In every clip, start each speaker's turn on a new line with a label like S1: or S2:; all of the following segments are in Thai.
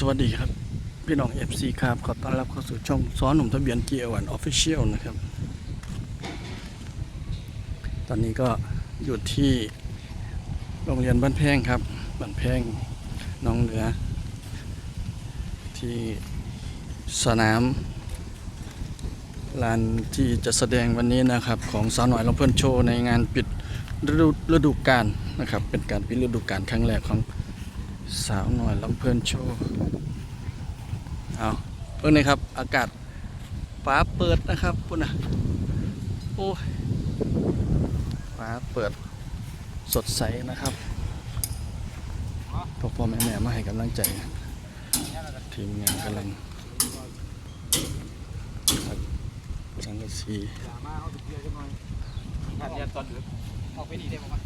S1: สวัสดีครับ พี่น้อง FC ครับขอต้อนรับเข้าสู่ช่องซ้อนหนุ่มทะเบียนเกียร์วันออฟฟิเชียลนะครับ ตอนนี้ก็อยู่ที่โรงเรียนบ้านแพงครับบ้านแพงน้องเหนือ ที่สนามลานที่จะแสดงวันนี้นะครับของสาวหน่อยลำเพื่อนโชว์ในงานปิดฤดูฤดูกาลนะครับเป็นการปิดฤดูกาลครั้งแรกของ สาวหน่อยลำเพลินโชว์เอาเพิ่งนี่ครับ อากาศฟ้าเปิดนะครับพุ่นนะโอ้ยฟ้าเปิดสดใสนะครับพ่อพ่อแม่แม่มาให้กำลังใจ ทีมงานกำลังครับสังกะสี
S2: ขาดยาตอนดึกออกไปดีได้ป่ะ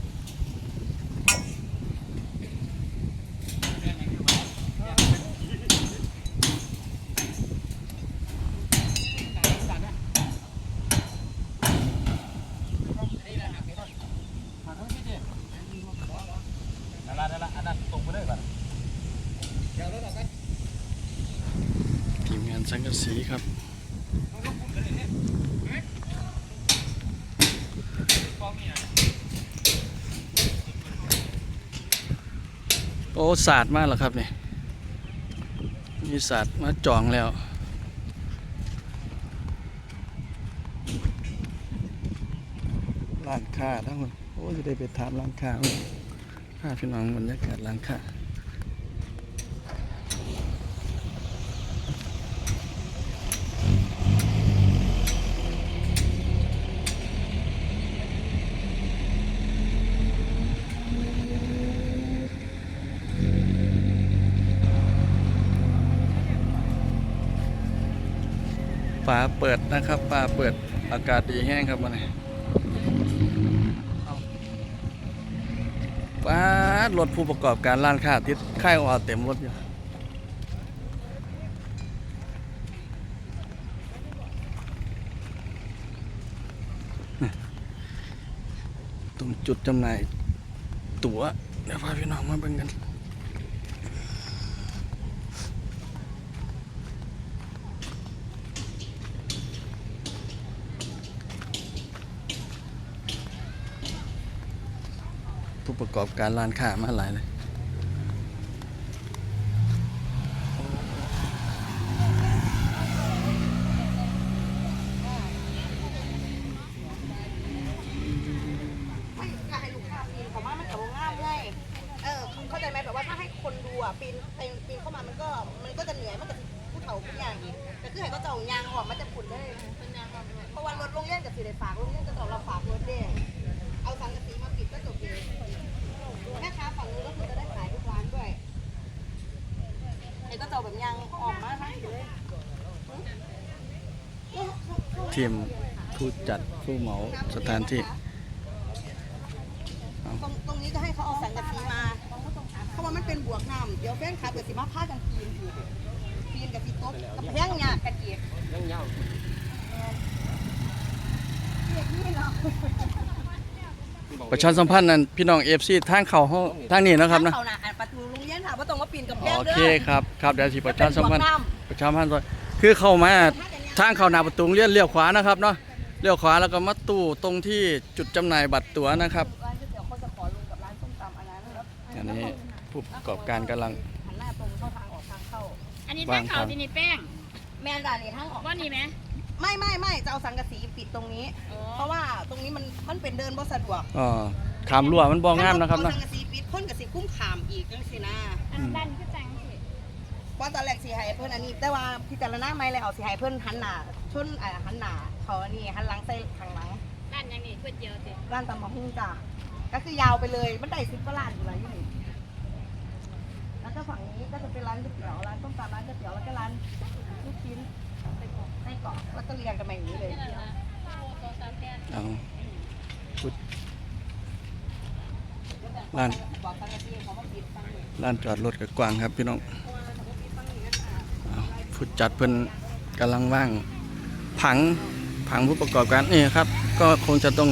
S2: นั่นละนั่นละอันนั้นตรงไปเลยก่อน
S1: ทีมงาน สังกะสีครับโอ้ศาสตร์มากเหรอครับเนี่ยมีศาสตร์มาจองแล้วร้านค้าทั้งหมดโอ้จะได้ไปถามร้านค้าค่าพี่น้องบรรยากาศร้านค้า ฟ้าเปิดนะครับฟ้าเปิดอากาศดีแห้งครับมันนี้ฟ้ารถผู้ประกอบการร้านค้าติดค่ายออเต็มรถอยู่ตรงจุดจำหน่ายตั๋วเดี๋ยวพาพี่น้องมาเบิ่งกัน ผู้ประกอบการร้านค้ามาหลายเลย
S3: ไม่อยากให้ลูกค้าปีนเขามามันกับง่ายเลยเออเข้าใจไหมแบบว่าถ้าให้คนดูอะปีนปีนปีนเข้ามามันก็มันก็จะเหนื่อยมันก็จะผู้เฒ่าผู้อย่างอีกแต่คือให้ก็จะเอายางออกมันจะขุ่นได้เพราะวันรถโรงเรียนกับสีได้ฝากโรงเรียนก็จะเอาเราฝากรถเด้เอาสังกะสีมาปิดก็จบเลยแม่ค้าฝั่งนู้นก็คือจะได้ขายทุกร้านด้วยไอ้ก็จะเอาแบบยางออกมาทั้งเลย
S1: ทีมผู้จัดผู้เหมาสถานที่
S3: ตรงตรงนี้จะให้เขาเอาสังกะสีมาเพราะว่ามันเป็นบวกน้ำเดี๋ยวแฟนคลับเกิดสิมาพากันปีนอีกปีนกับสีโต๊ะกับแพงยากกันอีก
S2: ยังเงา
S3: เรียกนี่เนาะ
S1: ประชาสัมพันธ์นั้นพี่น้องเอฟซีทางเขาห้องทางนี้นะครับนะ
S3: เขาน่ะอ่านประตูโรงเรียนค่ะว่าต้องมาปีนกับแพง
S1: โอ
S3: เด้อ
S1: เคครับครับเดี๋ยวสิประชาสัมพันธ์
S3: เป็นบวกน้
S1: ประชาสัมพันธ์ด้วยคือเข้ามา ทางเข้าหน้าประตูโรงเรียนเลี้ยวขวานะครับเนาะเลี้ยวขวาแล้วก็มาตู้ตรงที่จุดจำหน่ายบัตรตั๋วนะครับ
S3: ร้านก๋วยเตี๋ยวเขาจะขอลงกับร้านส้มตำอันนั้นแล้ว
S1: อันนี้ผู้ประกอบการกำลัง
S3: หันหน้าตรงเข้าทางออกทางเข้า
S4: อันนี้แป้งขาวที่นี่แป้ง
S3: แม่นด่านนี่ทางออก
S4: ว่านี่ไหม
S3: ไม่ไม่ไม่จะเอาสังกะสีปิดตรงนี้
S4: อ๋อ
S3: เพราะว่าตรงนี้มันมันเป็นเดินบ่สะดวก
S1: อ๋อขามรั้วมันบองงามนะครับ
S3: เอา
S1: เนาะ
S3: สังกะสีปิดคนกะสีคุ้มขามอีกจังสินะ
S4: อันด้านคือจังสิ
S3: ว่าตอนแรกสีไห้เพิ่นอันนี้ แต่ว่าพิจารณาไม่แล้วเอาสีไห้เพิ่นหันหน้าชนอ่าหันหน้าเขาอันนี้หันหลังใส่ข้างหลัง
S4: ด้านยังนี่ก๋วยเตี๋ยวสิ
S3: ร้านตำมะฮุ่งจ้ะก็คือยาวไปเลยมันได้สิบกว่าร้านอยู่แล้วอยู่นี่แล้วก็ฝั่งนี้ก็จะเป็นร้านก๋วยเตี๋ยวร้านต้มตำร้านก๋วยเตี๋ยวแล้วก็ร้านลูกชิ้นไส้กรอกไส้กรอกแล้วก็เรียงกันมาอย่างนี้เลย
S1: เอาพูดร้าน
S3: บอกสังกะสีเขาก็ปิดฟังนี่
S1: ร้านจอดรถกับกว้างครับพี่น้องเอา ผู้จัดเพิ่นกำลังว่างผังผังผู้ประกอบการนี่ครับ ก็คงจะต้อง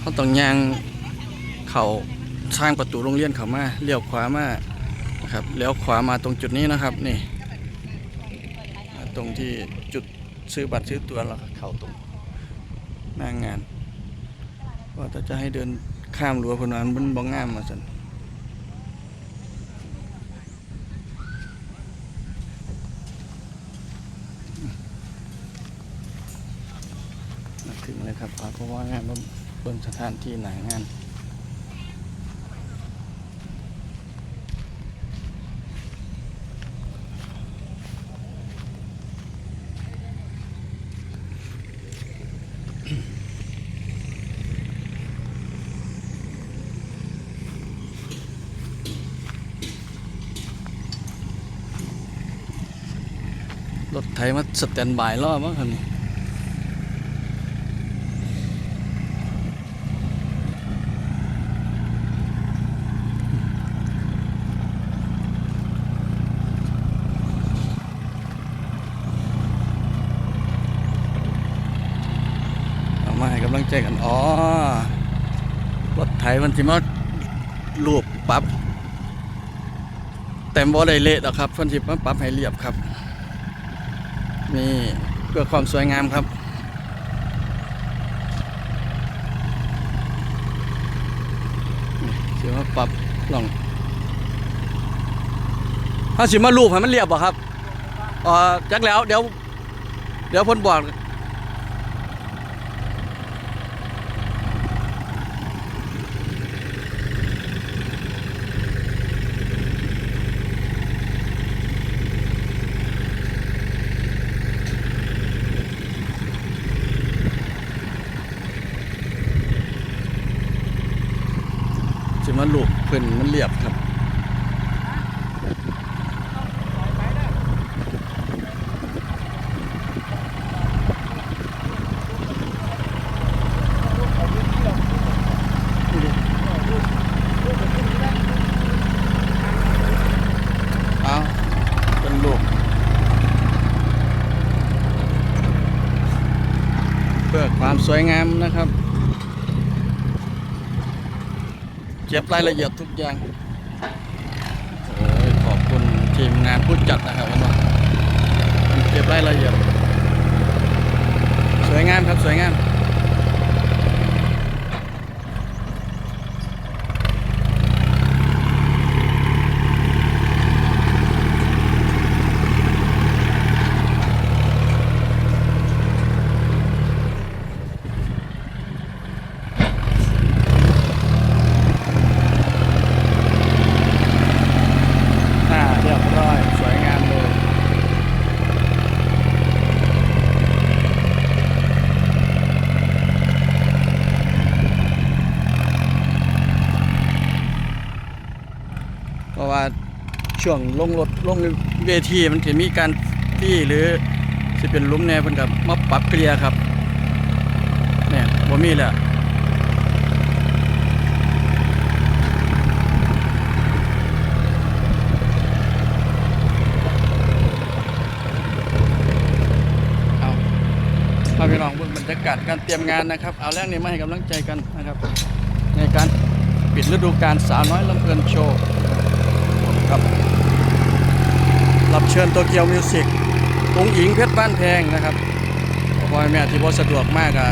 S1: เขาต้องยางเขาสร้างประตูโรงเรียนเขามาเลี้ยวขวามานะครับเลี้ยวขวามาตรงจุดนี้นะครับนี่ ตรงที่จุดซื้อบัตรซื้อตั๋วแล้วก็เข้าตรงหน้างานว่าแต่จะให้เดินข้ามรั้วพนวามันบ้องงามมาสันมา ถึงเลยครับเพราะว่างานเบิ่งสถานที่หนางานรถไถมาสแตนบายรอมั้งครับนี่ ให้กำลังใจกัน อ๋อ รถไถมันสิมาลูบปรับแต่บ่ได้เละหรอกครับเพิ่นสิมาปรับให้เรียบครับ นี่เพื่อความสวยงามครับนี่สิมาปรับลองถ้าสิมาลูบให้มันเรียบบ่ครับอ่อจักแล้วเดี๋ยว เดี๋ยวเพ่นบอก สิมาลูกเพิ่นมันเรียบครับ เอาเป็นลูก เพื่อความสวยงามนะครับ เก็บรายละเอียดทุกอย่างโอ้ยขอบคุณทีมงานผู้จัดนะครับผมว่าเก็บรายละเอียด สวยงามครับสวยงาม หน้าเรียบร้อย สวยงามเลย เพราะว่า ช่วงลงรถลงเวทีมันจะมีการที่หรือจะเป็นลุมแนวเพิ่นกับมาปรับเกลียครับเนี่ยบ่มีแล้วเอาพาไปลองบิ่งบรรยากาศการเตรียมงานนะครับ เอาแรกนี้มาให้กำลังใจกันนะครับ ในการปิดฤดูกาลสาวน้อยลำเพลินโชว์ครับ เชิญโตเกียวมิวสิกองหญิงเพชรบ้านแพงนะครับพ่อแม่ที่บ่สะดวกมากอะ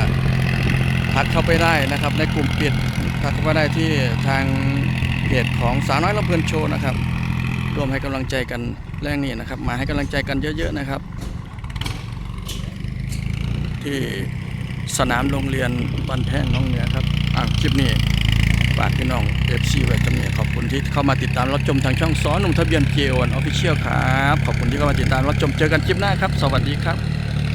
S1: ทักเข้าไปได้นะครับ ในกลุ่มปิดทักเข้าไปได้ที่ทางเพจของสาวน้อยลำเพลินโชว์นะครับร่วมให้กำลังใจกันแรงนี้นะครับ มาให้กำลังใจกันเยอะๆนะครับ ที่สนามโรงเรียนบ้านแพงน้องเหนือครับอ่าคลิปนี้ ฝากพี่น้อง FC ไว้กันเนี่ยขอบคุณที่เข้ามาติดตามรับชมทางช่องสอนหนุ่มทะเบียนเกียวออฟฟิเชียลครับ ขอบคุณที่เข้ามาติดตามรับชมเจอกันคลิปหน้าครับ สวัสดีครับ